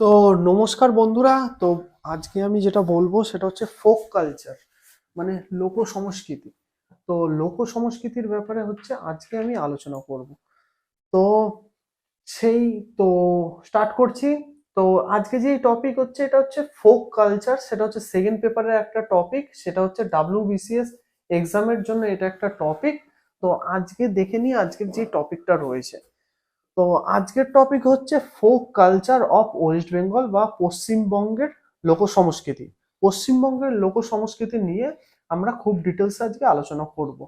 তো নমস্কার বন্ধুরা, তো আজকে আমি যেটা বলব সেটা হচ্ছে ফোক কালচার মানে লোক সংস্কৃতি। তো লোক সংস্কৃতির ব্যাপারে হচ্ছে আজকে আমি আলোচনা করব। তো সেই, তো স্টার্ট করছি। তো আজকে যে টপিক হচ্ছে এটা হচ্ছে ফোক কালচার সেটা হচ্ছে সেকেন্ড পেপারের একটা টপিক সেটা হচ্ছে ডাব্লিউবিসিএস এক্সামের জন্য এটা একটা টপিক তো আজকে দেখে নিই আজকের যে টপিকটা রয়েছে। তো আজকের টপিক হচ্ছে folk culture of West Bengal বা পশ্চিমবঙ্গের লোক সংস্কৃতি পশ্চিমবঙ্গের লোক সংস্কৃতি নিয়ে আমরা খুব ডিটেলস আজকে আলোচনা করব।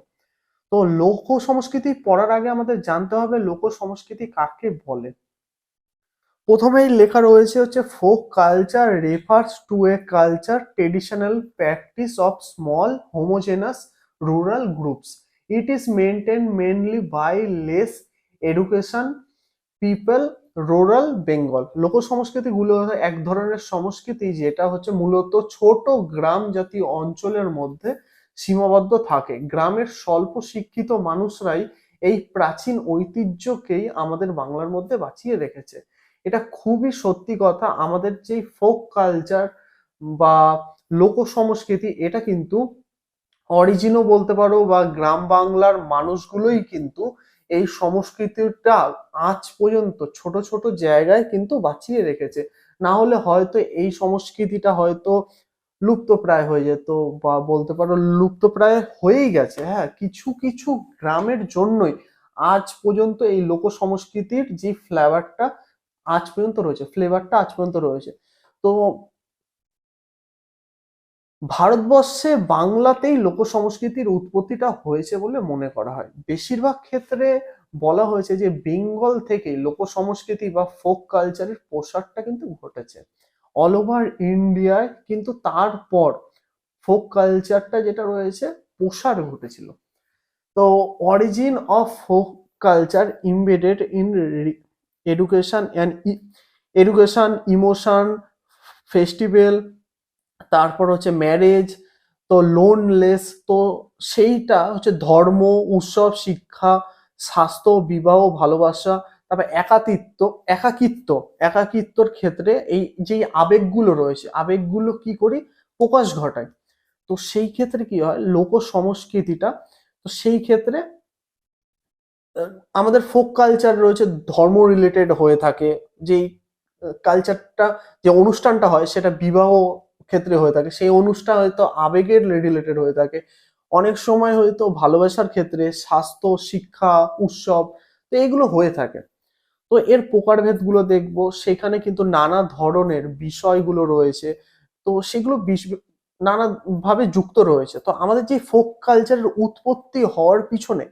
তো লোক সংস্কৃতি পড়ার আগে আমাদের জানতে হবে লোক সংস্কৃতি কাকে বলে। প্রথমেই লেখা রয়েছে হচ্ছে folk culture refers to a culture traditional practice of small homogeneous rural groups it is maintain mainly by less education people rural Bengal লোক সংস্কৃতিগুলো এক ধরনের সংস্কৃতি যেটা হচ্ছে মূলত ছোট গ্রাম জাতীয় অঞ্চলের মধ্যে সীমাবদ্ধ থাকে। গ্রামের স্বল্প শিক্ষিত মানুষরাই এই প্রাচীন ঐতিহ্যকেই আমাদের বাংলার মধ্যে বাঁচিয়ে রেখেছে। এটা খুবই সত্যি কথা, আমাদের যে ফোক কালচার বা লোক সংস্কৃতি এটা কিন্তু অরিজিনও বলতে পারো বা গ্রাম বাংলার মানুষগুলোই কিন্তু এই সংস্কৃতিটা আজ পর্যন্ত ছোট ছোট জায়গায় কিন্তু বাঁচিয়ে রেখেছে। না হলে হয়তো এই সংস্কৃতিটা হয়তো লুপ্তপ্রায় হয়ে যেত বা বলতে পারো লুপ্তপ্রায় হয়েই গেছে। হ্যাঁ কিছু কিছু গ্রামের জন্যই আজ পর্যন্ত এই লোক সংস্কৃতির যে ফ্লেভারটা আজ পর্যন্ত রয়েছে ফ্লেভারটা আজ পর্যন্ত রয়েছে। তো ভারতবর্ষে বাংলাতেই লোক সংস্কৃতির উৎপত্তিটা হয়েছে বলে মনে করা হয়। বেশিরভাগ ক্ষেত্রে বলা হয়েছে যে বেঙ্গল থেকে লোক সংস্কৃতি বা ফোক কালচারের প্রসারটা কিন্তু ঘটেছে। অল ওভার ইন্ডিয়ায় কিন্তু তারপর ফোক কালচারটা যেটা রয়েছে প্রসার ঘটেছিল। তো origin of folk culture embedded in education and education, emotion, festival তারপর হচ্ছে ম্যারেজ তো লোনলেস তো সেইটা হচ্ছে ধর্ম, উৎসব, শিক্ষা, স্বাস্থ্য, বিবাহ, ভালোবাসা, তারপর একাতিত্ব একাকিত্ব, একাকিত্বর ক্ষেত্রে এই যে আবেগগুলো রয়েছে, আবেগগুলো কি করি? প্রকাশ ঘটায় তো সেই ক্ষেত্রে কি হয়? লোক সংস্কৃতিটা তো সেই ক্ষেত্রে আমাদের ফোক কালচার রয়েছে ধর্ম রিলেটেড হয়ে থাকে। যেই কালচারটা যে অনুষ্ঠানটা হয়, সেটা বিবাহ ক্ষেত্রে হয়ে থাকে। সেই অনুষ্ঠান হয়তো আবেগের রিলেটেড হয়ে থাকে। অনেক সময় হয়তো ভালোবাসার ক্ষেত্রে স্বাস্থ্য, শিক্ষা, উৎসব, তো এগুলো হয়ে থাকে। তো এর প্রকারভেদগুলো দেখব। সেখানে কিন্তু নানা ধরনের বিষয়গুলো রয়েছে। তো সেগুলো বিশ- নানা ভাবে যুক্ত রয়েছে। তো আমাদের যে ফোক কালচারের উৎপত্তি হওয়ার পিছনে,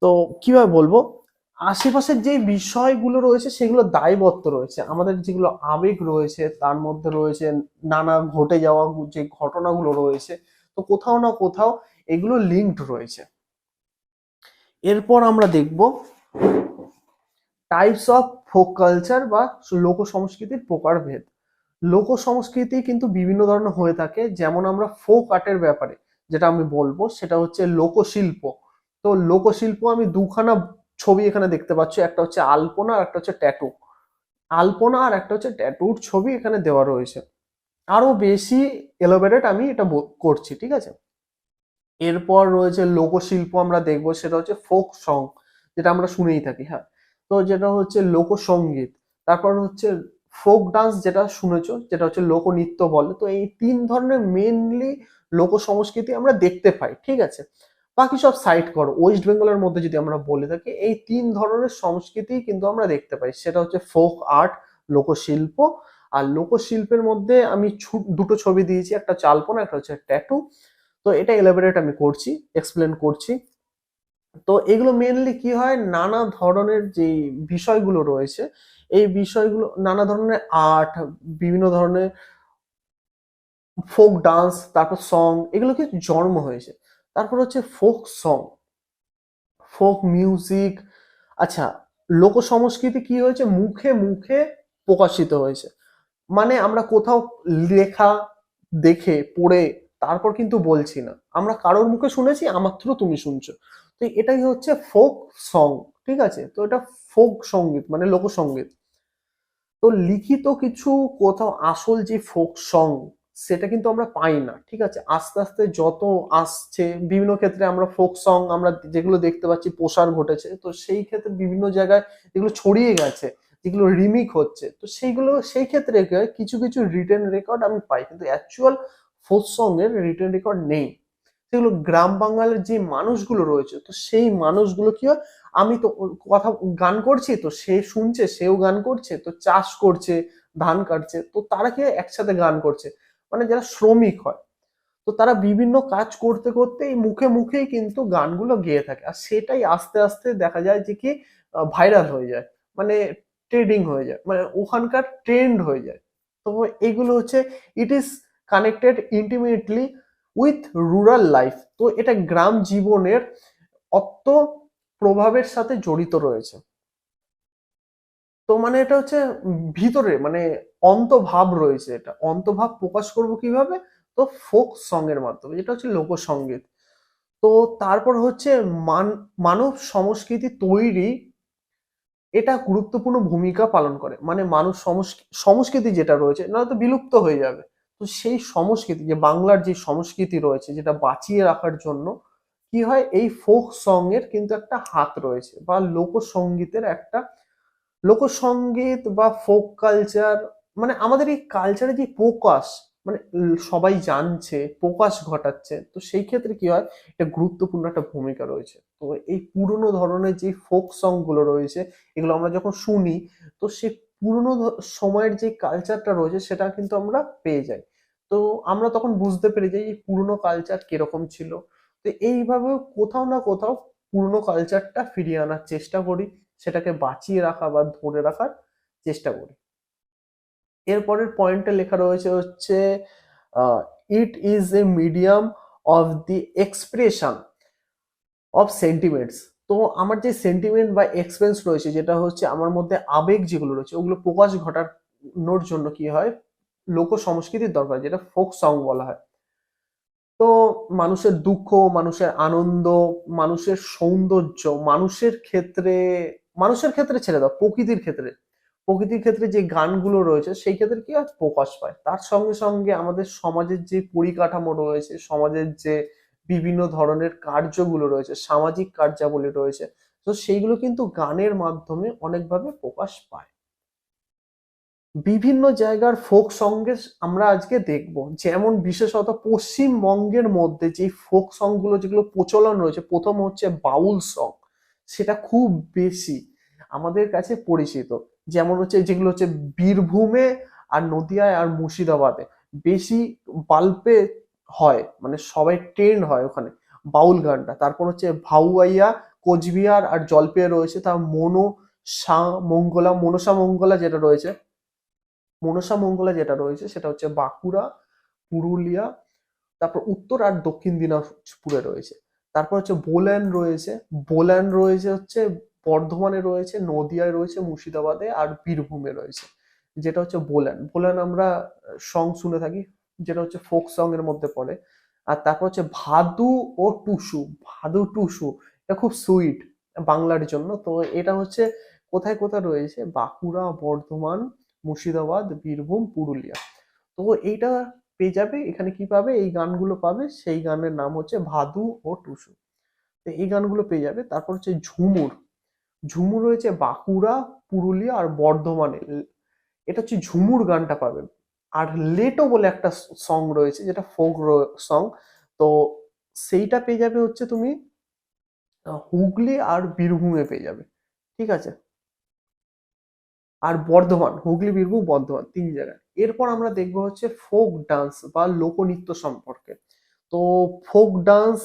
তো কীভাবে বলব? আশেপাশের যে বিষয়গুলো রয়েছে, সেগুলো দায়বদ্ধ রয়েছে। আমাদের যেগুলো আবেগ রয়েছে, তার মধ্যে রয়েছে নানা ঘটে যাওয়া যে ঘটনাগুলো রয়েছে, তো কোথাও না কোথাও এগুলো লিঙ্কড রয়েছে। এরপর আমরা দেখব টাইপস অফ ফোক কালচার বা লোক সংস্কৃতির প্রকারভেদ। লোক সংস্কৃতি কিন্তু বিভিন্ন ধরনের হয়ে থাকে, যেমন আমরা ফোক আর্টের ব্যাপারে যেটা আমি বলব, সেটা হচ্ছে লোকশিল্প। তো লোকশিল্প আমি দুখানা ছবি এখানে দেখতে পাচ্ছি, একটা হচ্ছে আলপনা আর একটা হচ্ছে ট্যাটু আলপনা আর একটা হচ্ছে ট্যাটুর ছবি এখানে দেওয়া রয়েছে। আরও বেশি এলোবেরেট আমি এটা করছি, ঠিক আছে? এরপর রয়েছে লোকশিল্প আমরা দেখব, সেটা হচ্ছে ফোক সং যেটা আমরা শুনেই থাকি হ্যাঁ? তো যেটা হচ্ছে লোকসঙ্গীত তারপর হচ্ছে ফোক ডান্স যেটা শুনেছো, যেটা হচ্ছে লোকনৃত্য বলে। তো এই তিন ধরনের মেনলি লোক সংস্কৃতি আমরা দেখতে পাই, ঠিক আছে? বাকি সব সাইড করো। ওয়েস্ট বেঙ্গলের মধ্যে যদি আমরা বলে থাকি, এই তিন ধরনের সংস্কৃতি কিন্তু আমরা দেখতে পাই। সেটা হচ্ছে ফোক আর্ট লোকশিল্প আর লোকশিল্পের মধ্যে আমি দুটো ছবি দিয়েছি, একটা চালপনা, একটা হচ্ছে ট্যাটু তো এটা এলাবোরেট আমি করছি এক্সপ্লেন করছি। তো এগুলো মেনলি কি হয়? নানা ধরনের যে বিষয়গুলো রয়েছে, এই বিষয়গুলো, নানা ধরনের আর্ট বিভিন্ন ধরনের ফোক ডান্স তারপর সং এগুলো কি জন্ম হয়েছে। তারপর হচ্ছে ফোক সং ফোক মিউজিক আচ্ছা লোক সংস্কৃতি কি হয়েছে? মুখে মুখে প্রকাশিত হয়েছে। মানে আমরা কোথাও লেখা, দেখে, পড়ে, তারপর কিন্তু বলছি না। আমরা কারোর মুখে শুনেছি আমার থ্রু তুমি শুনছো। তো এটাই হচ্ছে ফোক সং ঠিক আছে? তো এটা ফোক সংগীত মানে লোকসঙ্গীত তো লিখিত কিছু কোথাও আসল যে ফোক সং সেটা কিন্তু আমরা পাই না, ঠিক আছে? আস্তে আস্তে যত আসছে, বিভিন্ন ক্ষেত্রে আমরা ফোক সং আমরা যেগুলো দেখতে পাচ্ছি, প্রসার ঘটেছে, তো সেই ক্ষেত্রে বিভিন্ন জায়গায় যেগুলো ছড়িয়ে গেছে, যেগুলো রিমিক হচ্ছে, তো সেইগুলো, সেই ক্ষেত্রে কিছু কিছু রিটেন রেকর্ড আমি পাই, কিন্তু অ্যাকচুয়াল ফোক সং এর রিটেন রেকর্ড নেই। সেগুলো গ্রাম বাংলার যে মানুষগুলো রয়েছে, তো সেই মানুষগুলো কি হয়, আমি তো কথা, গান করছি, তো সে শুনছে, সেও গান করছে, তো চাষ করছে, ধান কাটছে, তো তারা কি একসাথে গান করছে? মানে যারা শ্রমিক হয়, তো তারা বিভিন্ন কাজ করতে করতে এই মুখে মুখেই কিন্তু গানগুলো গেয়ে থাকে। আর সেটাই আস্তে আস্তে দেখা যায় যে কি ভাইরাল হয়ে যায় মানে ট্রেডিং হয়ে যায় মানে ওখানকার ট্রেন্ড হয়ে যায়। তো এগুলো হচ্ছে it is connected intimately with rural life তো এটা গ্রাম জীবনের অত্য প্রভাবের সাথে জড়িত রয়েছে। তো মানে এটা হচ্ছে ভিতরে মানে অন্তভাব রয়েছে এটা। অন্তভাব প্রকাশ করব কীভাবে? তো ফোক সং এর মাধ্যমে, যেটা হচ্ছে লোকসঙ্গীত তো তারপর হচ্ছে মান, মানব সংস্কৃতি তৈরি, এটা গুরুত্বপূর্ণ ভূমিকা পালন করে। মানে মানুষ সংস্কৃতি যেটা রয়েছে, না তো বিলুপ্ত হয়ে যাবে। তো সেই সংস্কৃতি, যে বাংলার যে সংস্কৃতি রয়েছে, যেটা বাঁচিয়ে রাখার জন্য, কি হয়? এই ফোক সং এর কিন্তু একটা হাত রয়েছে, বা লোকসঙ্গীতের একটা লোকসঙ্গীত বা ফোক কালচার মানে আমাদের এই কালচারে যে প্রকাশ মানে সবাই জানছে, প্রকাশ ঘটাচ্ছে, তো সেই ক্ষেত্রে কি হয় এটা গুরুত্বপূর্ণ একটা ভূমিকা রয়েছে। তো এই পুরনো ধরনের যে ফোক সংগুলো রয়েছে, এগুলো আমরা যখন শুনি, তো সে পুরনো সময়ের যে কালচারটা রয়েছে, সেটা কিন্তু আমরা পেয়ে যাই। তো আমরা তখন বুঝতে পেরে যাই এই পুরনো কালচার কীরকম ছিল। তো এইভাবে কোথাও না কোথাও পুরনো কালচারটা ফিরিয়ে আনার চেষ্টা করি। সেটাকে বাঁচিয়ে রাখা বা ধরে রাখার চেষ্টা করি। এরপরের পয়েন্টে লেখা রয়েছে হচ্ছে it is a medium of the expression of sentiments তো আমার যে সেন্টিমেন্ট বা এক্সপেন্স রয়েছে, যেটা হচ্ছে আমার মধ্যে আবেগ যেগুলো রয়েছে, ওগুলো প্রকাশ ঘটানোর জন্য কি হয়? লোক সংস্কৃতির দরকার, যেটা ফোক সং বলা হয়। তো মানুষের দুঃখ, মানুষের আনন্দ, মানুষের সৌন্দর্য, মানুষের ক্ষেত্রে মানুষের ক্ষেত্রে ছেড়ে দাও, প্রকৃতির ক্ষেত্রে। প্রকৃতির ক্ষেত্রে যে গানগুলো রয়েছে, সেই ক্ষেত্রে কি হয় প্রকাশ পায়? তার সঙ্গে সঙ্গে আমাদের সমাজের যে পরিকাঠামো রয়েছে, সমাজের যে বিভিন্ন ধরনের কার্যগুলো রয়েছে, সামাজিক কার্যাবলী রয়েছে, তো সেইগুলো কিন্তু গানের মাধ্যমে অনেকভাবে প্রকাশ পায়। বিভিন্ন জায়গার ফোক সঙ্গে আমরা আজকে দেখব। যেমন বিশেষত পশ্চিমবঙ্গের মধ্যে যে ফোক সংগুলো যেগুলো প্রচলন রয়েছে, প্রথম হচ্ছে বাউল সং সেটা খুব বেশি আমাদের কাছে পরিচিত। যেমন হচ্ছে, যেগুলো হচ্ছে বীরভূমে আর নদিয়ায় আর মুর্শিদাবাদে বেশি বাল্পে হয় মানে সবাই ট্রেন্ড হয় ওখানে বাউল গানটা তারপর হচ্ছে ভাউয়াইয়া, কোচবিহার আর জলপাইয়ে রয়েছে তার মনো সা মঙ্গলা, মনসা মঙ্গলা যেটা রয়েছে, মনসা মঙ্গলা যেটা রয়েছে সেটা হচ্ছে বাঁকুড়া, পুরুলিয়া, তারপর উত্তর আর দক্ষিণ দিনাজপুরে রয়েছে। তারপর হচ্ছে বোল্যান্ড রয়েছে। বোল্যান্ড রয়েছে হচ্ছে বর্ধমানে রয়েছে, নদিয়ায় রয়েছে, মুর্শিদাবাদে আর বীরভূমে রয়েছে। যেটা হচ্ছে বোল্যান্ড বোল্যান্ড আমরা সং শুনে থাকি, যেটা হচ্ছে ফোক সং এর মধ্যে পড়ে। আর তারপর হচ্ছে ভাদু ও টুসু। ভাদু, টুসু, এটা খুব সুইট বাংলার জন্য। তো এটা হচ্ছে কোথায় কোথায় রয়েছে? বাঁকুড়া, বর্ধমান, মুর্শিদাবাদ, বীরভূম, পুরুলিয়া। তো এইটা পেয়ে যাবে। এখানে কি পাবে? এই গানগুলো পাবে। সেই গানের নাম হচ্ছে ভাদু ও টুসু। তো এই গানগুলো পেয়ে যাবে। তারপর হচ্ছে ঝুমুর। ঝুমুর রয়েছে বাঁকুড়া, পুরুলিয়া আর বর্ধমানে। এটা হচ্ছে ঝুমুর গানটা পাবেন আর লেটো বলে একটা সং রয়েছে যেটা ফোক সং তো সেইটা পেয়ে যাবে হচ্ছে তুমি হুগলি আর বীরভূমে পেয়ে যাবে। ঠিক আছে? আর বর্ধমান, হুগলি, বীরভূম, বর্ধমান, তিন জায়গায়। এরপর আমরা দেখব হচ্ছে ফোক ডান্স বা লোকনৃত্য সম্পর্কে। তো folk dance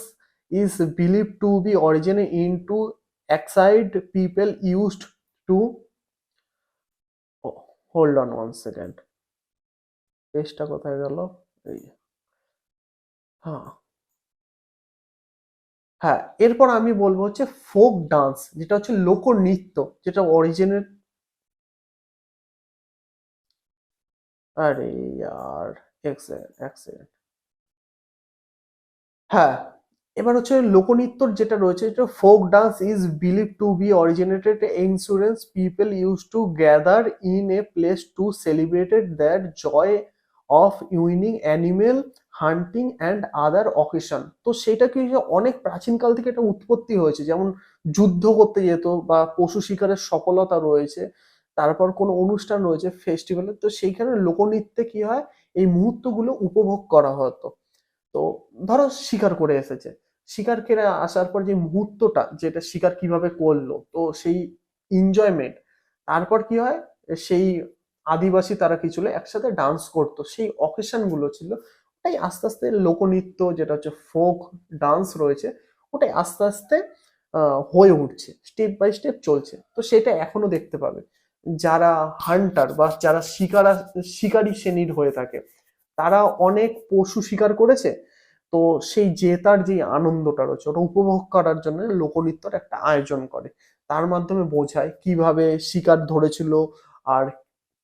is believe to be originate in to excite people used to hold on one second পেজটা কোথায় গেল? এই হ্যাঁ। হ্যাঁ এরপর আমি বলব হচ্ছে ফোক ডান্স, যেটা হচ্ছে লোকনৃত্য, যেটা অরিজিনের আরে আর এক সেকেন্ড এক সেকেন্ড হ্যাঁ এবার হচ্ছে লোকনৃত্যর যেটা রয়েছে যেটা folk dance is believe to be originated insurance people use to gather in a place to celebrated that joy of winning animal hunting and other occasion তো সেটা কি অনেক প্রাচীনকাল থেকে এটা উৎপত্তি হয়েছে? যেমন যুদ্ধ করতে যেত বা পশু শিকারের সফলতা রয়েছে। তারপর কোনো অনুষ্ঠান রয়েছে ফেস্টিভ্যালে তো সেইখানে লোকনৃত্যে কি হয়? এই মুহূর্তগুলো উপভোগ করা হতো। তো ধরো শিকার করে এসেছে। শিকার করে আসার পর যে মুহূর্তটা, যেটা শিকার কীভাবে করল, তো সেই এনজয়মেন্ট তারপর কি হয়? সেই আদিবাসী তারা কি ছিল? একসাথে ডান্স করতো। সেই অকেশনগুলো ছিল, ওটাই আস্তে আস্তে লোকনৃত্য, যেটা হচ্ছে ফোক ডান্স রয়েছে, ওটাই আস্তে আস্তে হয়ে উঠছে স্টেপ বাই স্টেপ চলছে। তো সেটা এখনও দেখতে পাবে। যারা হান্টার বা যারা শিকারা, শিকারী শ্রেণির হয়ে থাকে, তারা অনেক পশু শিকার করেছে। তো সেই জেতার যে আনন্দটা রয়েছে, ওটা উপভোগ করার জন্য লোকনৃত্যর একটা আয়োজন করে। তার মাধ্যমে বোঝায় কীভাবে শিকার ধরেছিল আর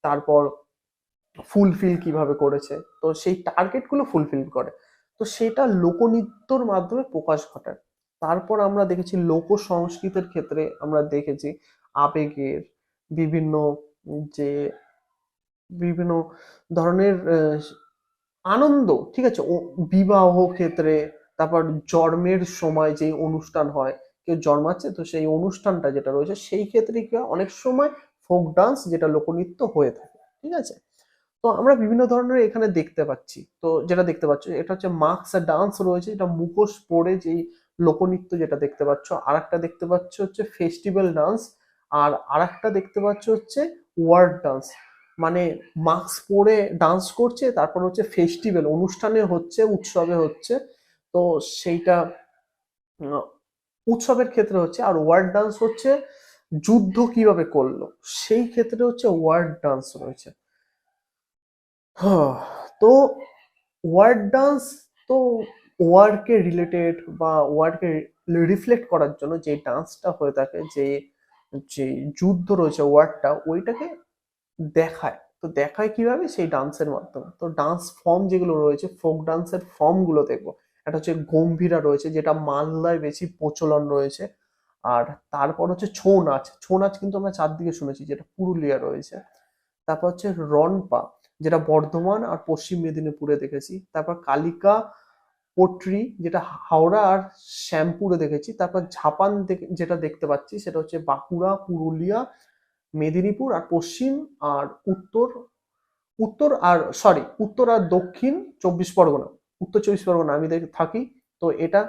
তারপর ফুলফিল কীভাবে করেছে। তো সেই টার্গেটগুলো ফুলফিল করে। তো সেটা লোকনৃত্যর মাধ্যমে প্রকাশ ঘটায়। তারপর আমরা দেখেছি লোক সংস্কৃতির ক্ষেত্রে আমরা দেখেছি আবেগের বিভিন্ন যে বিভিন্ন ধরনের আনন্দ, ঠিক আছে? বিবাহ ক্ষেত্রে, তারপর জন্মের সময় যে অনুষ্ঠান হয়, কেউ জন্মাচ্ছে, তো সেই অনুষ্ঠানটা যেটা রয়েছে, সেই ক্ষেত্রে কি অনেক সময় ফোক ডান্স যেটা লোকনৃত্য হয়ে থাকে, ঠিক আছে? তো আমরা বিভিন্ন ধরনের এখানে দেখতে পাচ্ছি। তো যেটা দেখতে পাচ্ছ, এটা হচ্ছে মাস্ক ডান্স রয়েছে, এটা মুখোশ পরে যেই লোকনৃত্য যেটা দেখতে পাচ্ছ আর একটা দেখতে পাচ্ছ হচ্ছে ফেস্টিভ্যাল ডান্স আর আরেকটা দেখতে পাচ্ছ হচ্ছে ওয়ার্ড ডান্স মানে মাস্ক পরে ডান্স করছে তারপর হচ্ছে ফেস্টিভ্যাল অনুষ্ঠানে হচ্ছে উৎসবে হচ্ছে। তো সেইটা উৎসবের ক্ষেত্রে হচ্ছে আর ওয়ার্ড ডান্স হচ্ছে যুদ্ধ কীভাবে করল সেই ক্ষেত্রে হচ্ছে ওয়ার্ড ডান্স রয়েছে। হ্যাঁ, তো ওয়ার্ড ডান্স তো ওয়ার্কে রিলেটেড বা ওয়ার্কে রিফ্লেক্ট করার জন্য যে ডান্সটা হয়ে থাকে যে যে যুদ্ধ রয়েছে ওয়ার্ডটা ওইটাকে দেখায়। তো দেখায় কীভাবে? সেই ডান্সের মাধ্যমে। তো ডান্স ফর্ম যেগুলো রয়েছে ফোক ডান্সের ফর্মগুলো দেখব। একটা হচ্ছে গম্ভীরা রয়েছে, যেটা মালদায় বেশি প্রচলন রয়েছে। আর তারপর হচ্ছে ছৌ নাচ। ছৌ নাচ কিন্তু আমরা চারদিকে শুনেছি, যেটা পুরুলিয়া রয়েছে। তারপর হচ্ছে রনপা যেটা বর্ধমান আর পশ্চিম মেদিনীপুরে দেখেছি। তারপর কালিকা পট্রি যেটা হাওড়া আর শ্যামপুরে দেখেছি তারপর ঝাপান যেটা দেখতে পাচ্ছি সেটা হচ্ছে বাঁকুড়া পুরুলিয়া মেদিনীপুর আর পশ্চিম আর উত্তর উত্তর আর সরি উত্তর আর দক্ষিণ চব্বিশ পরগনা। উত্তর চব্বিশ পরগনা আমি থাকি তো এটা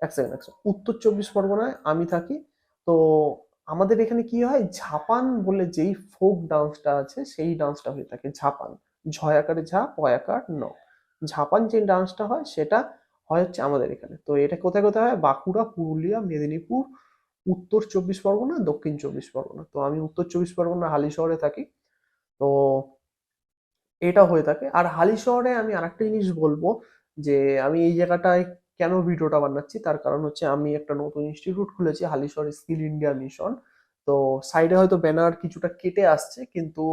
এক সেকেন্ড এক second, উত্তর চব্বিশ পরগনায় আমি থাকি তো আমাদের এখানে কি হয় ঝাপান বলে যেই ফোক ডান্সটা আছে সেই ডান্সটা হয়ে থাকে ঝাপান। ঝয় আকারে ঝা পয়াকার ন। ঝাপান যে ডান্সটা হয় সেটা হয় হচ্ছে আমাদের এখানে। তো এটা কোথায় কোথায় হয়? বাঁকুড়া, পুরুলিয়া, মেদিনীপুর, উত্তর চব্বিশ পরগনা, দক্ষিণ চব্বিশ পরগনা। তো আমি উত্তর চব্বিশ পরগনা হালি শহরে থাকি। তো এটা হয়ে থাকে। আর হালি শহরে আমি আরেকটা জিনিস বলব যে আমি এই জায়গাটায় কেন ভিডিওটা বানাচ্ছি? তার কারণ হচ্ছে আমি একটা নতুন ইনস্টিটিউট খুলেছি, হালি শহরে স্কিল ইন্ডিয়া মিশন। তো সাইডে হয়তো ব্যানার কিছুটা কেটে আসছে, কিন্তু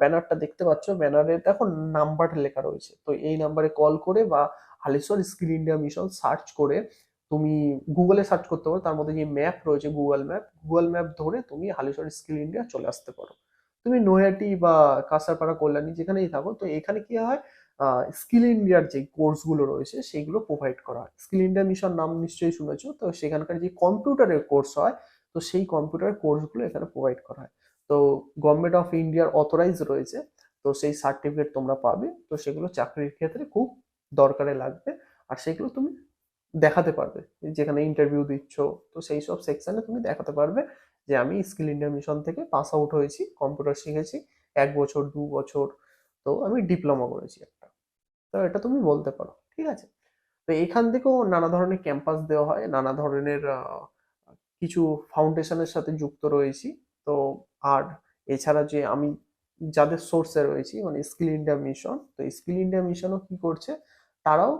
ব্যানারটা দেখতে পাচ্ছ। ব্যানারে দেখো নাম্বার লেখা রয়েছে। তো এই নাম্বারে কল করে বা Halisahar skill India mission search করে তুমি গুগলে সার্চ করতে পারো, তার মধ্যে যে ম্যাপ রয়েছে গুগল ম্যাপ গুগল ম্যাপ ধরে তুমি হালেশ্বর স্কিল ইন্ডিয়া চলে আসতে পারো। তুমি নৈহাটি বা কাঁসারপাড়া কল্যাণী যেখানেই থাকো, তো এখানে কি হয়? স্কিল ইন্ডিয়ার যে কোর্সগুলো রয়েছে সেইগুলো প্রোভাইড করা হয়। স্কিল ইন্ডিয়া মিশন নাম নিশ্চয়ই শুনেছো, তো সেখানকার যে কম্পিউটারের কোর্স হয়, তো সেই কম্পিউটারের কোর্সগুলো এখানে প্রোভাইড করা হয়। তো গভর্নমেন্ট অফ ইন্ডিয়ার অথরাইজ রয়েছে, তো সেই সার্টিফিকেট তোমরা পাবে, তো সেগুলো চাকরির ক্ষেত্রে খুব দরকারে লাগবে, আর সেগুলো তুমি দেখাতে পারবে। যেখানে ইন্টারভিউ দিচ্ছ, তো সেই সব সেকশনে তুমি দেখাতে পারবে যে আমি স্কিল ইন্ডিয়া মিশন থেকে পাস আউট হয়েছি কম্পিউটার শিখেছি, এক বছর, দু বছর, তো আমি ডিপ্লোমা করেছি একটা। তো এটা তুমি বলতে পারো, ঠিক আছে? তো এখান থেকেও নানা ধরনের ক্যাম্পাস দেওয়া হয়, নানা ধরনের কিছু ফাউন্ডেশনের সাথে যুক্ত রয়েছি। তো আর এছাড়া যে আমি যাদের সোর্সে রয়েছি মানে স্কিল ইন্ডিয়া মিশন তো স্কিল ইন্ডিয়া মিশনও কি করছে? তারাও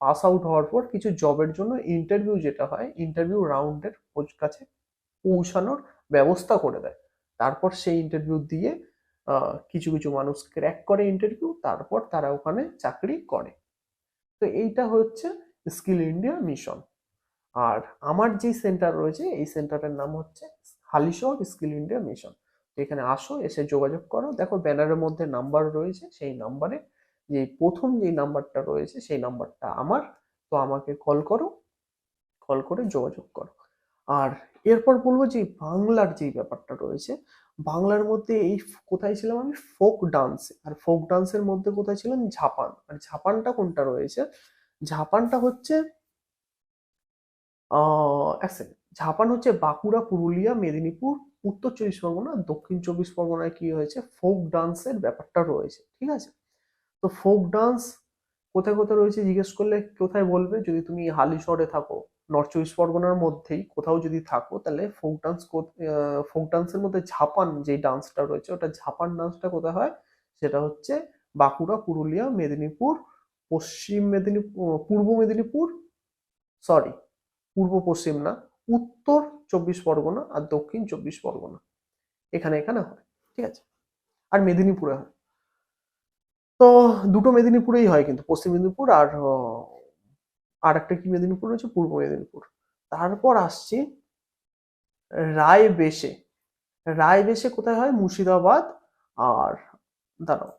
পাস আউট হওয়ার পর কিছু জবের জন্য ইন্টারভিউ যেটা হয় ইন্টারভিউ রাউন্ডের কাছে পৌঁছানোর ব্যবস্থা করে দেয়। তারপর সেই ইন্টারভিউ দিয়ে কিছু কিছু মানুষ ক্র্যাক করে ইন্টারভিউ তারপর তারা ওখানে চাকরি করে। তো এইটা হচ্ছে স্কিল ইন্ডিয়া মিশন আর আমার যেই সেন্টার রয়েছে, এই সেন্টারের নাম হচ্ছে হালিশহর স্কিল ইন্ডিয়া মিশন এখানে আসো, এসে যোগাযোগ করো। দেখো ব্যানারের মধ্যে নাম্বার রয়েছে, সেই নাম্বারে যে প্রথম যে নাম্বারটা রয়েছে সেই নাম্বারটা আমার, তো আমাকে কল করো কল করে যোগাযোগ করো। আর এরপর বলব যে বাংলার যে ব্যাপারটা রয়েছে, বাংলার মধ্যে এই কোথায় ছিলাম আমি? ফোক ডান্স আর ফোক ডান্সের মধ্যে কোথায় ছিলাম? ঝাপান। আর ঝাপানটা কোনটা রয়েছে? ঝাপানটা হচ্ছে ঝাপান হচ্ছে বাঁকুড়া, পুরুলিয়া, মেদিনীপুর, উত্তর চব্বিশ পরগনা, দক্ষিণ চব্বিশ পরগনায় কি হয়েছে? ফোক ডান্সের ব্যাপারটা রয়েছে। ঠিক আছে? তো ফোক ডান্স কোথায় কোথায় রয়েছে জিজ্ঞেস করলে কোথায় বলবে? যদি তুমি হালিশহরে থাকো নর্থ চব্বিশ পরগনার মধ্যেই কোথাও যদি থাকো, তাহলে ফোক ডান্স ফোক ডান্সের মধ্যে ঝাপান যে ডান্সটা রয়েছে, ওটা ঝাপান ডান্সটা কোথায় হয়? সেটা হচ্ছে বাঁকুড়া, পুরুলিয়া, মেদিনীপুর, পশ্চিম মেদিনীপুর পূর্ব মেদিনীপুর সরি পূর্ব পশ্চিম না, উত্তর চব্বিশ পরগনা আর দক্ষিণ চব্বিশ পরগনা। এখানে এখানে হয়, ঠিক আছে? আর মেদিনীপুরে হয়। তো দুটো মেদিনীপুরেই হয় কিন্তু, পশ্চিম মেদিনীপুর আর আর একটা কি মেদিনীপুর রয়েছে? পূর্ব মেদিনীপুর। তারপর আসছি রায় বেশে রায় বেশে কোথায় হয়? মুর্শিদাবাদ আর, দাঁড়াও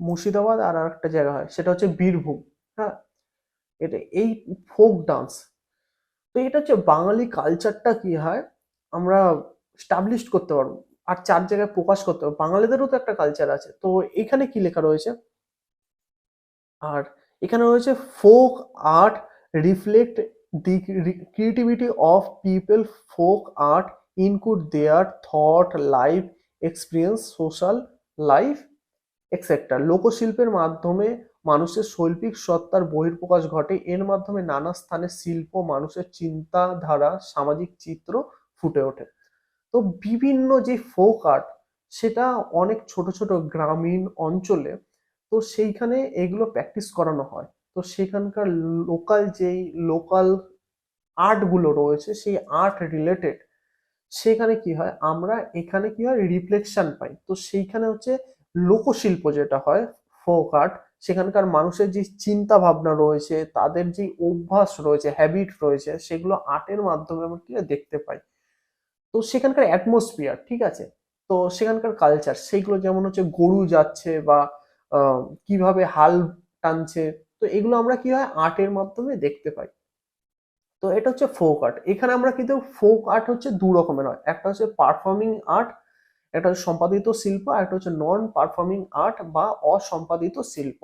মুর্শিদাবাদ আর একটা জায়গা হয়, সেটা হচ্ছে বীরভূম। হ্যাঁ এটা এই ফোক ডান্স। তো এটা হচ্ছে বাঙালি কালচারটা কি হয়? আমরা স্টাবলিশ করতে পারব। আর চার জায়গায় প্রকাশ করতে হবে। বাঙালিদেরও তো একটা কালচার আছে। তো এখানে কি লেখা রয়েছে? আর এখানে রয়েছে folk art reflect the creativity of people folk art include their thought life experience social life etcetera লোকশিল্পের মাধ্যমে মানুষের শৈল্পিক সত্তার বহির্প্রকাশ ঘটে। এর মাধ্যমে নানা স্থানে শিল্প, মানুষের চিন্তাধারা, সামাজিক চিত্র ফুটে ওঠে। তো বিভিন্ন যে ফোক আর্ট সেটা অনেক ছোট ছোট গ্রামীণ অঞ্চলে, তো সেইখানে এগুলো প্র্যাকটিস করানো হয়। তো সেখানকার লোকাল যেই লোকাল আর্টগুলো রয়েছে, সেই আর্ট রিলেটেড সেখানে কি হয়, আমরা এখানে কি হয় রিফ্লেকশন পাই। তো সেইখানে হচ্ছে লোকশিল্প যেটা হয় ফোক আর্ট সেখানকার মানুষের যে চিন্তা ভাবনা রয়েছে, তাদের যে অভ্যাস রয়েছে হ্যাবিট রয়েছে, সেগুলো আর্টের মাধ্যমে আমরা কি দেখতে পাই। তো সেখানকার অ্যাটমসফিয়ার ঠিক আছে? তো সেখানকার কালচার সেইগুলো যেমন হচ্ছে গরু যাচ্ছে বা কীভাবে হাল টানছে, তো এগুলো আমরা কি হয় আর্টের মাধ্যমে দেখতে পাই। তো এটা হচ্ছে ফোক আর্ট এখানে আমরা কিন্তু ফোক আর্ট হচ্ছে দু রকমের হয়। একটা হচ্ছে পারফর্মিং আর্ট একটা হচ্ছে সম্পাদিত শিল্প একটা হচ্ছে নন পারফর্মিং আর্ট বা অসম্পাদিত শিল্প।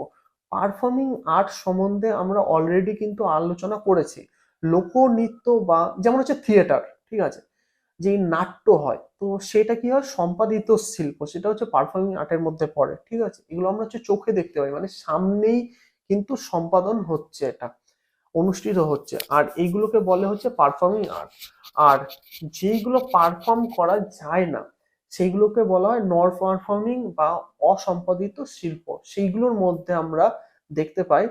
পারফর্মিং আর্ট সম্বন্ধে আমরা অলরেডি কিন্তু আলোচনা করেছি। লোকনৃত্য বা, যেমন হচ্ছে থিয়েটার ঠিক আছে? যে নাট্য হয়, তো সেটা কি হয়? সম্পাদিত শিল্প। সেটা হচ্ছে পারফর্মিং আর্টের মধ্যে পড়ে, ঠিক আছে? এগুলো আমরা হচ্ছে চোখে দেখতে পাই মানে সামনেই কিন্তু সম্পাদন হচ্ছে এটা, অনুষ্ঠিত হচ্ছে। আর এইগুলোকে বলে হচ্ছে পারফর্মিং আর্ট আর যেইগুলো পারফর্ম করা যায় না, সেইগুলোকে বলা হয় নর পারফর্মিং বা অসম্পাদিত শিল্প। সেইগুলোর মধ্যে আমরা দেখতে পাই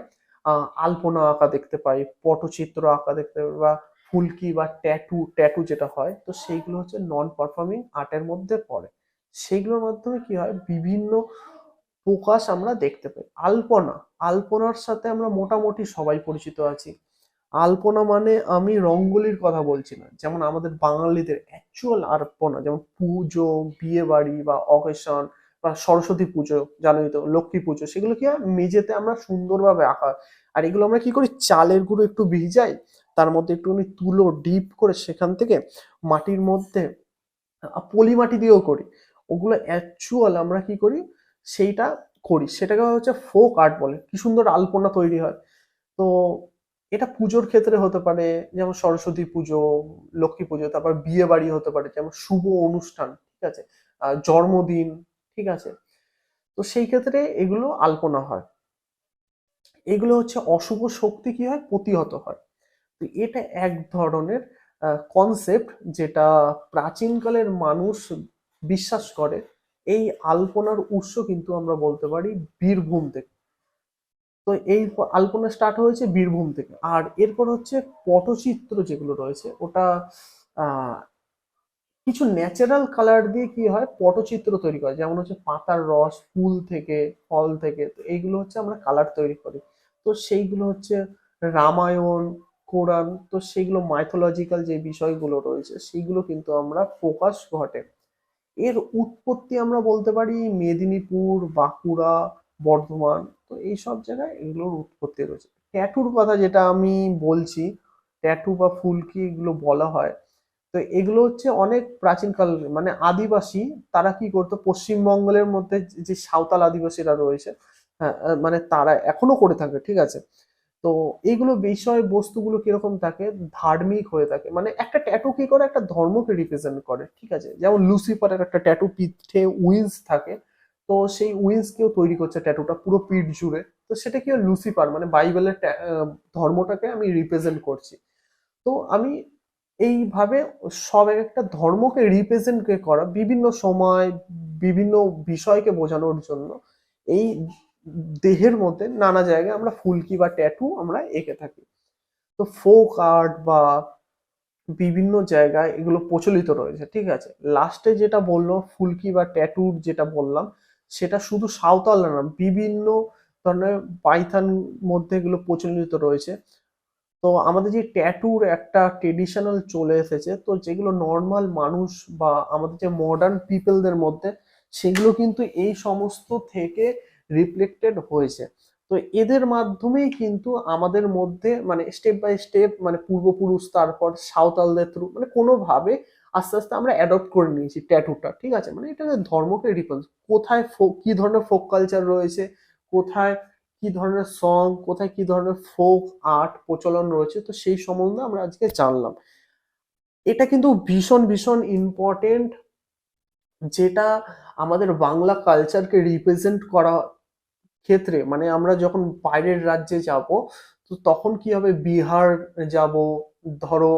আলপনা আঁকা দেখতে পাই, পটচিত্র আঁকা দেখতে পাই বা ফুলকি বা ট্যাটু ট্যাটু যেটা হয়, তো সেইগুলো হচ্ছে নন পারফর্মিং আর্টের মধ্যে পড়ে। সেইগুলোর মাধ্যমে কি হয়, বিভিন্ন প্রকাশ আমরা দেখতে পাই। আলপনা, আলপনার সাথে আমরা মোটামুটি সবাই পরিচিত আছি। আলপনা মানে আমি রঙ্গোলির কথা বলছি না, যেমন আমাদের বাঙালিদের অ্যাকচুয়াল আলপনা, যেমন পুজো বিয়ে বাড়ি বা অকেশন বা সরস্বতী পুজো, জানোই তো, লক্ষ্মী পুজো, সেগুলো কি হয়, মেঝেতে আমরা সুন্দরভাবে আঁকা। আর এগুলো আমরা কি করি, চালের গুঁড়ো একটু ভিজাই তার মধ্যে একটুখানি তুলো ডিপ করে সেখান থেকে মাটির মধ্যে পলি মাটি দিয়েও করি। ওগুলো অ্যাকচুয়াল আমরা কি করি? সেইটা করি। সেটাকে হচ্ছে ফোক আর্ট বলে। কি সুন্দর আলপনা তৈরি হয়। তো এটা পুজোর ক্ষেত্রে হতে পারে, যেমন সরস্বতী পুজো, লক্ষ্মী পুজো, তারপর বিয়ে বাড়ি হতে পারে, যেমন শুভ অনুষ্ঠান, ঠিক আছে? জন্মদিন, ঠিক আছে? তো সেই ক্ষেত্রে এগুলো আলপনা হয়। এগুলো হচ্ছে অশুভ শক্তি কি হয়? প্রতিহত হয়। তো এটা এক ধরনের কনসেপ্ট যেটা প্রাচীনকালের মানুষ বিশ্বাস করে। এই আলপনার উৎস কিন্তু আমরা বলতে পারি বীরভূম থেকে। তো এই আলপনা স্টার্ট হয়েছে বীরভূম থেকে। আর এরপর হচ্ছে পটচিত্র যেগুলো রয়েছে, ওটা কিছু ন্যাচারাল কালার দিয়ে কি হয়? পটচিত্র তৈরি করে। যেমন হচ্ছে পাতার রস ফুল থেকে, ফল থেকে, তো এইগুলো হচ্ছে আমরা কালার তৈরি করি। তো সেইগুলো হচ্ছে রামায়ণ কোরআন তো সেগুলো মাইথোলজিক্যাল যে বিষয়গুলো রয়েছে, সেগুলো কিন্তু আমরা ফোকাস ঘটে। এর উৎপত্তি আমরা বলতে পারি মেদিনীপুর, বাঁকুড়া, বর্ধমান, তো এই সব জায়গায় এগুলোর উৎপত্তি রয়েছে। ট্যাটুর কথা যেটা আমি বলছি, ট্যাটু বা ফুলকি এগুলো বলা হয়, তো এগুলো হচ্ছে অনেক প্রাচীনকাল মানে আদিবাসী, তারা কি করতো পশ্চিমবঙ্গের মধ্যে যে সাঁওতাল আদিবাসীরা রয়েছে হ্যাঁ মানে তারা এখনও করে থাকে, ঠিক আছে? তো এইগুলো বিষয় বস্তুগুলো কীরকম থাকে? ধার্মিক হয়ে থাকে। মানে একটা ট্যাটু কি করে? একটা ধর্মকে রিপ্রেজেন্ট করে, ঠিক আছে? যেমন লুসিফারের একটা ট্যাটু পিঠে উইন্স থাকে, তো সেই উইন্স কেউ তৈরি করছে ট্যাটুটা পুরো পিঠ জুড়ে। তো সেটা কি লুসিফার মানে বাইবেলের ধর্মটাকে আমি রিপ্রেজেন্ট করছি। তো আমি এইভাবে সব এক একটা ধর্মকে রিপ্রেজেন্ট করা, বিভিন্ন সময় বিভিন্ন বিষয়কে বোঝানোর জন্য এই দেহের মধ্যে নানা জায়গায় আমরা ফুলকি বা ট্যাটু আমরা এঁকে থাকি। তো ফোক আর্ট বা বিভিন্ন জায়গায় এগুলো প্রচলিত রয়েছে, ঠিক আছে? লাস্টে যেটা বলল, ফুলকি বা ট্যাটুর যেটা বললাম, সেটা শুধু সাঁওতাল না, বিভিন্ন ধরনের পাইথান মধ্যে এগুলো প্রচলিত রয়েছে। তো আমাদের যে ট্যাটুর একটা ট্রেডিশনাল চলে এসেছে, তো যেগুলো নর্মাল মানুষ বা আমাদের যে মডার্ন পিপলদের মধ্যে, সেগুলো কিন্তু এই সমস্ত থেকে রিফ্লেক্টেড হয়েছে। তো এদের মাধ্যমেই কিন্তু আমাদের মধ্যে মানে স্টেপ বাই স্টেপ মানে পূর্বপুরুষ, তারপর সাঁওতালদের থ্রু মানে কোনোভাবে আস্তে আস্তে আমরা অ্যাডপ্ট করে নিয়েছি ট্যাটুটা ঠিক আছে? মানে এটা ধর্মকে রিফারেন্স কোথায় ফোক কি ধরনের ফোক কালচার রয়েছে, কোথায় কি ধরনের সং কোথায় কি ধরনের ফোক আর্ট প্রচলন রয়েছে, তো সেই সম্বন্ধে আমরা আজকে জানলাম। এটা কিন্তু ভীষণ ভীষণ ইম্পর্টেন্ট যেটা আমাদের বাংলা কালচারকে রিপ্রেজেন্ট করা ক্ষেত্রে মানে আমরা যখন বাইরের রাজ্যে যাব, তো তখন কি হবে? বিহার যাব, ধরো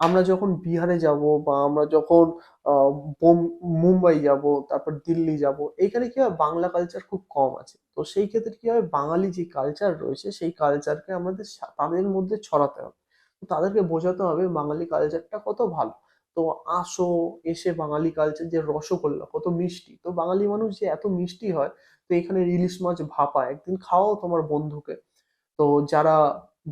আমরা যখন বিহারে যাব বা আমরা যখন মুম্বাই যাব, তারপর দিল্লি যাব, এইখানে কি হয়? বাংলা কালচার খুব কম আছে। তো সেই ক্ষেত্রে কি হয়? বাঙালি যে কালচার রয়েছে, সেই কালচারকে আমাদের তাদের মধ্যে ছড়াতে হবে। তো তাদেরকে বোঝাতে হবে বাঙালি কালচারটা কত ভালো। তো আসো, এসে বাঙালি কালচার যে রসগোল্লা, কত মিষ্টি। তো বাঙালি মানুষ যে এত মিষ্টি হয় তো এখানে ইলিশ মাছ ভাপা, একদিন খাওয়াও তোমার বন্ধুকে। তো যারা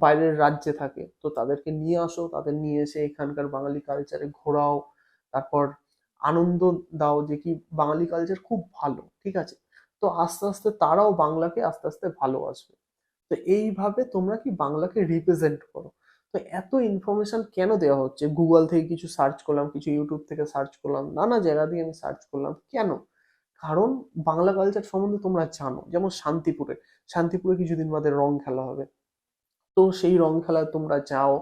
বাইরের রাজ্যে থাকে, তো তাদেরকে নিয়ে আসো, তাদের নিয়ে এসে এখানকার বাঙালি কালচারে ঘোরাও, তারপর আনন্দ দাও যে কি বাঙালি কালচার খুব ভালো, ঠিক আছে? তো আস্তে আস্তে তারাও বাংলাকে আস্তে আস্তে ভালোবাসবে। তো এইভাবে তোমরা কি বাংলাকে রিপ্রেজেন্ট করো? তো এত ইনফরমেশন কেন দেওয়া হচ্ছে? গুগল থেকে কিছু সার্চ করলাম, কিছু ইউটিউব থেকে সার্চ করলাম, নানা জায়গা দিয়ে আমি সার্চ করলাম, কেন? কারণ বাংলা কালচার সম্বন্ধে তোমরা জানো, যেমন শান্তিপুরে। শান্তিপুরে কিছুদিন বাদে রং খেলা হবে। তো সেই রং খেলায় তোমরা যাও।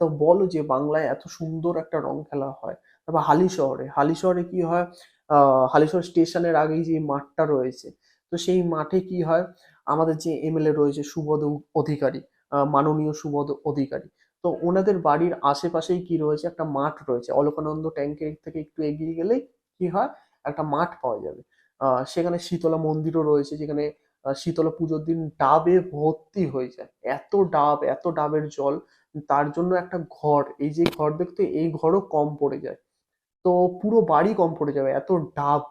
তো বলো যে বাংলায় এত সুন্দর একটা রং খেলা হয়। তারপর হালি শহরে। হালি শহরে কি হয়? হালিশহর স্টেশনের আগেই যে মাঠটা রয়েছে। তো সেই মাঠে কি হয়? আমাদের যে এমএলএ রয়েছে, সুবোধ অধিকারী মাননীয় সুবোধ অধিকারী। তো ওনাদের বাড়ির আশেপাশেই কি রয়েছে? একটা মাঠ রয়েছে। অলকানন্দ ট্যাঙ্কের থেকে একটু এগিয়ে গেলেই কি হয়? একটা মাঠ পাওয়া যাবে। সেখানে শীতলা মন্দিরও রয়েছে, যেখানে শীতলা পুজোর দিন ডাবে ভর্তি হয়ে যায়। এত ডাব, এত ডাবের জল, তার জন্য একটা ঘর। এই যে ঘর দেখতে, এই ঘরও কম পড়ে যায়। তো পুরো বাড়ি কম পড়ে যাবে, এত ডাব।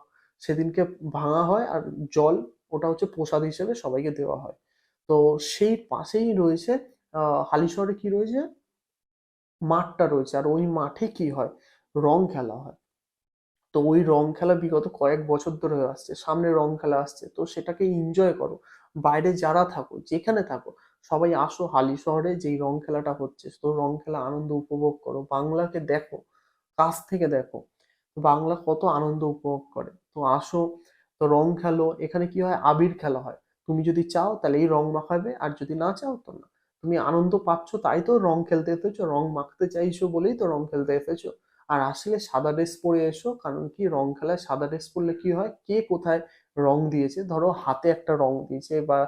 সেদিনকে ভাঙা হয় আর জল ওটা হচ্ছে প্রসাদ হিসেবে সবাইকে দেওয়া হয়। তো সেই পাশেই রয়েছে হালিশহরে কি রয়েছে? মাঠটা রয়েছে। আর ওই মাঠে কি হয়? রং খেলা হয়। তো ওই রং খেলা বিগত কয়েক বছর ধরে আসছে, সামনে রং খেলা আসছে, তো সেটাকে এনজয় করো। বাইরে যারা থাকো, যেখানে থাকো, সবাই আসো হালি শহরে যেই রং খেলাটা হচ্ছে, তো রং খেলা আনন্দ উপভোগ করো। বাংলাকে দেখো, কাছ থেকে দেখো, বাংলা কত আনন্দ উপভোগ করে। তো আসো, তো রং খেলো, এখানে কি হয়? আবির খেলা হয়। তুমি যদি চাও, তাহলে এই রং মাখাবে, আর যদি না চাও, তো না। তুমি আনন্দ পাচ্ছ, তাই তো রং খেলতে এসেছ, রং মাখতে চাইছো বলেই তো রং খেলতে এসেছ। আর আসলে সাদা ড্রেস পরে এসো, কারণ কি? রং খেলায় সাদা ড্রেস পরলে কি হয়? কে কোথায় রং দিয়েছে? ধরো হাতে একটা রং দিয়েছে বা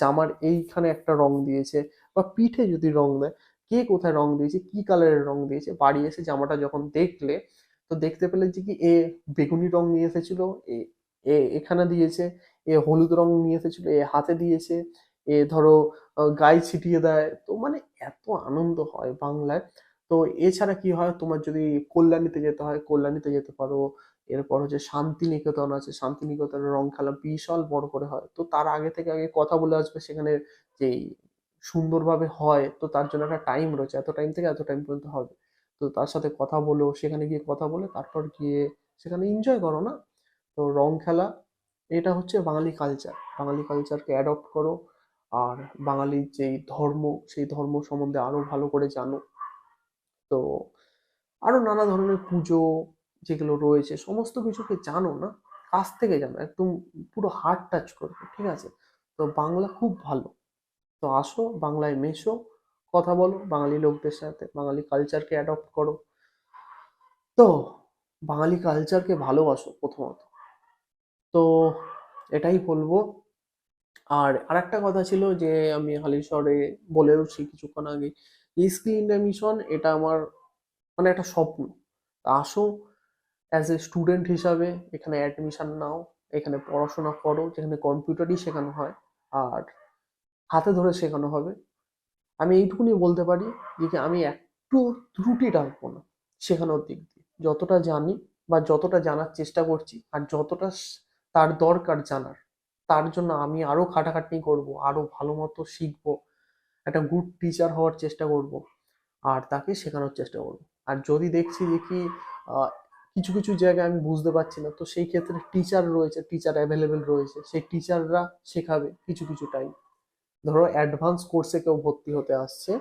জামার এইখানে একটা রং দিয়েছে বা পিঠে যদি রং দেয়, কে কোথায় রং দিয়েছে? কি কালারের রং দিয়েছে? বাড়ি এসে জামাটা যখন দেখলে, তো দেখতে পেলে যে কি? এ বেগুনি রং নিয়ে এসেছিল, এ এখানে দিয়েছে, এ হলুদ রং নিয়ে এসেছিল, এ হাতে দিয়েছে, এ ধরো গায়ে ছিটিয়ে দেয়। তো মানে এত আনন্দ হয় বাংলায়। তো এছাড়া কি হয়? তোমার যদি কল্যাণীতে যেতে হয়, কল্যাণীতে যেতে পারো। এরপর হচ্ছে শান্তিনিকেতন আছে। শান্তিনিকেতনের রং খেলা বিশাল বড় করে হয়। তো তার আগে থেকে আগে কথা বলে আসবে সেখানে যে সুন্দরভাবে হয়। তো তার জন্য একটা টাইম রয়েছে। এত টাইম থেকে এত টাইম পর্যন্ত হবে। তো তার সাথে কথা বলো, সেখানে গিয়ে কথা বলে তারপর গিয়ে সেখানে এনজয় করো, না? তো রং খেলা, এটা হচ্ছে বাঙালি কালচার বাঙালি কালচারকে অ্যাডপ্ট করো। আর বাঙালির যেই ধর্ম, সেই ধর্ম সম্বন্ধে আরও ভালো করে জানো। তো আরও নানা ধরনের পুজো যেগুলো রয়েছে, সমস্ত কিছুকে জানো না, কাছ থেকে জানো, একদম পুরো হার্ট টাচ করবে, ঠিক আছে? তো বাংলা খুব ভালো। তো আসো, বাংলায় মেশো, কথা বলো, বাঙালি লোকদের সাথে, বাঙালি কালচারকে অ্যাডপ্ট করো। তো বাঙালি কালচারকে ভালোবাসো প্রথমত। তো এটাই বলব। আর আরেকটা কথা ছিল যে আমি হালিশহরে বলেওছি কিছুক্ষণ আগে স্কিল ইন্ডিয়া মিশন এটা আমার মানে একটা স্বপ্ন। আসো অ্যাজ এ স্টুডেন্ট হিসাবে এখানে অ্যাডমিশন নাও, এখানে পড়াশোনা করো, যেখানে কম্পিউটারই শেখানো হয়, আর হাতে ধরে শেখানো হবে। আমি এইটুকুনি বলতে পারি যে আমি একটু ত্রুটি রাখব না শেখানোর দিক দিয়ে। যতটা জানি বা যতটা জানার চেষ্টা করছি আর যতটা তার দরকার জানার, তার জন্য আমি আরও খাটাখাটনি করব আরও ভালো মতো শিখব একটা গুড টিচার হওয়ার চেষ্টা করব আর তাকে শেখানোর চেষ্টা করব। আর যদি দেখছি যে কি কিছু কিছু জায়গায় আমি বুঝতে পারছি না, তো সেই ক্ষেত্রে টিচার রয়েছে টিচার অ্যাভেলেবেল রয়েছে, সেই টিচাররা শেখাবে কিছু কিছু টাইম ধরো অ্যাডভান্স কোর্সে কেউ ভর্তি হতে আসছে,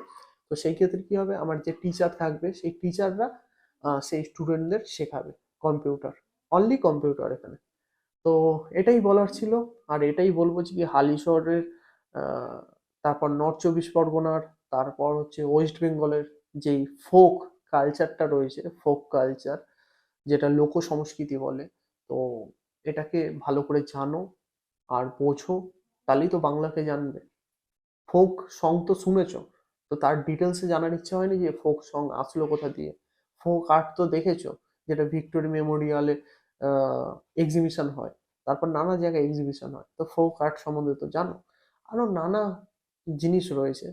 তো সেই ক্ষেত্রে কি হবে? আমার যে টিচার থাকবে, সেই টিচাররা সেই স্টুডেন্টদের শেখাবে কম্পিউটার অনলি কম্পিউটার এখানে। তো এটাই বলার ছিল, আর এটাই বলব যে কি হালিশহরের তারপর নর্থ চব্বিশ পরগনার, তারপর হচ্ছে ওয়েস্ট বেঙ্গলের যেই ফোক কালচারটা রয়েছে, ফোক কালচার, যেটা লোক সংস্কৃতি বলে, তো এটাকে ভালো করে জানো আর বোঝো, তাহলেই তো বাংলাকে জানবে। ফোক সং তো শুনেছো, তো তার ডিটেলসে জানার ইচ্ছা হয়নি যে ফোক সং আসলো কোথা দিয়ে? ফোক আর্ট তো দেখেছ, যেটা ভিক্টোরি মেমোরিয়ালে এক্সিবিশন হয়, তারপর নানা জায়গায় এক্সিবিশন হয়, তো ফোক আর্ট সম্বন্ধে তো জানো। আরও নানা জিনিস রয়েছে।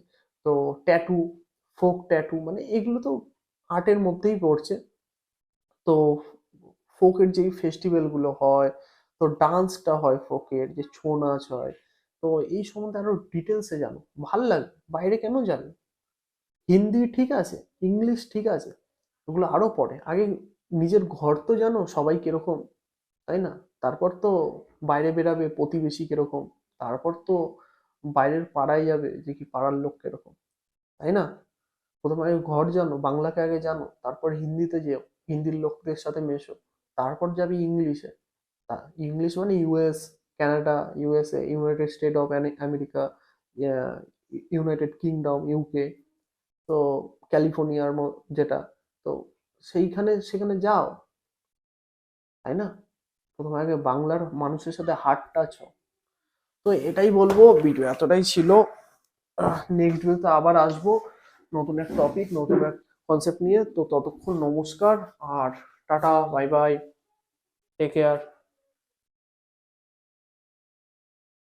তো ট্যাটু ফোক ট্যাটু মানে এগুলো তো আর্টের মধ্যেই পড়ছে। তো ফোকের যেই ফেস্টিভ্যালগুলো হয়, তো ডান্সটা হয় ফোকের যে ছৌ নাচ হয়, তো এই সম্বন্ধে আরও ডিটেলসে জানো। ভালো লাগে। বাইরে কেন জানো হিন্দি ঠিক আছে, ইংলিশ ঠিক আছে, ওগুলো আরও পড়ে। আগে নিজের ঘর তো জানো সবাই কীরকম, তাই না? তারপর তো বাইরে বেরাবে প্রতিবেশী কীরকম, তারপর তো বাইরের পাড়ায় যাবে যে কি পাড়ার লোক কীরকম, তাই না? প্রথমে আগে ঘর জানো, বাংলাকে আগে জানো, তারপর হিন্দিতে যেও, হিন্দির লোকদের সাথে মেশো, তারপর যাবে ইংলিশে। ইংলিশ মানে US Canada USA United State of America United Kingdom UK তো ক্যালিফোর্নিয়ার যেটা, তো সেইখানে, সেখানে যাও, তাই না? প্রথমে আগে বাংলার মানুষের সাথে হার্ট টাচ হও তো এটাই বলব, ভিডিও এতটাই ছিল। নেক্সট ভিডিওতে আবার আসব। নতুন এক টপিক নতুন এক কনসেপ্ট নিয়ে। তো ততক্ষণ নমস্কার আর tata bye bye take care